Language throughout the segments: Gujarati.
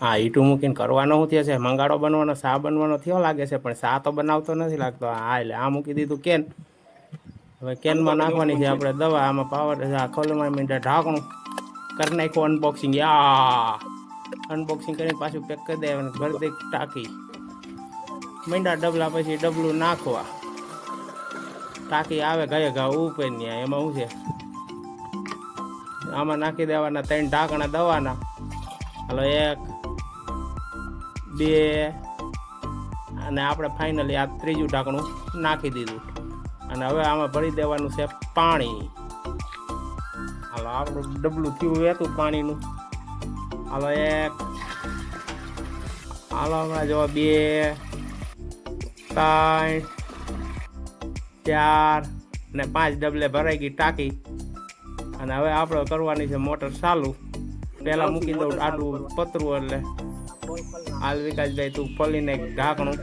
હા ઈટું મૂકીને કરવાનો શું થયો છે? મંગાડો બનવાનો સા બનવાનો થયો લાગે છે પણ સા તો બનાવતો નથી લાગતો. હા એટલે આ મૂકી દીધું કેન. હવે કેનમાં નાખવાની છે આપણે દવા આમાં પાવર ખોલમાં મીંડા ઢાંકણું કરી નાખ્યું અનબોક્સિંગ યા! અનબોક્સિંગ કરીને પાછું પેક કરી દેવાનું અને દે ટાંકી. મીંડા ડબલા પછી ડબલું નાખવા. ટાંકી આવે ઘરે ઘા ઉપર ત્યાં એમાં શું છે? આમાં નાખી દેવાના ત્રણ ઢાંકણા દવાના. હાલો એક, બે, અને આપણે ફાઇનલી આ ત્રીજું ઢાંકણું નાખી દીધું. અને હવે આમાં ભરી દેવાનું છે પાણી. હાલો, આપણું ડબલું થયું વહેતું પાણીનું. હાલો એક, હાલો, હમણાં જો બે, ત્રણ, ચાર ને પાંચ ડબલે ભરાઈ ગઈ ટાંકી. અને હવે આપણે કરવાની છે મોટર ચાલુ. પહેલા મૂકી દઉં આટલું પતરું એટલે. હાલ વિકાસભાઈ તું ફલીને ઢાંકણું.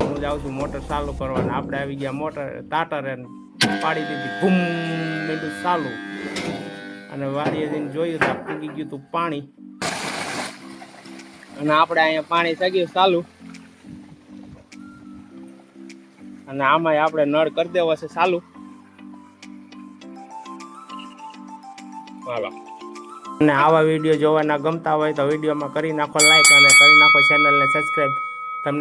હું જાઉં છું મોટર ચાલુ કરવાના. આપણે આવી ગયા મોટર તાટરે પાડી દીધી. ભૂમ બધું ચાલુ. અને વાડીએ જઈને જોયું તો પૂગી ગયું હતું પાણી. અને આપણે અહીંયા પાણી સગ્યું ચાલુ. અને આમાંય આપણે નળ કરી દેવો છે ચાલુ. હાલો. અને આવા વીડિયો જોવાના ગમતા હોય તો વિડીયોમાં કરી નાખો લાઈક અને કરી નાખો ચેનલને સબસ્ક્રાઈબ તમને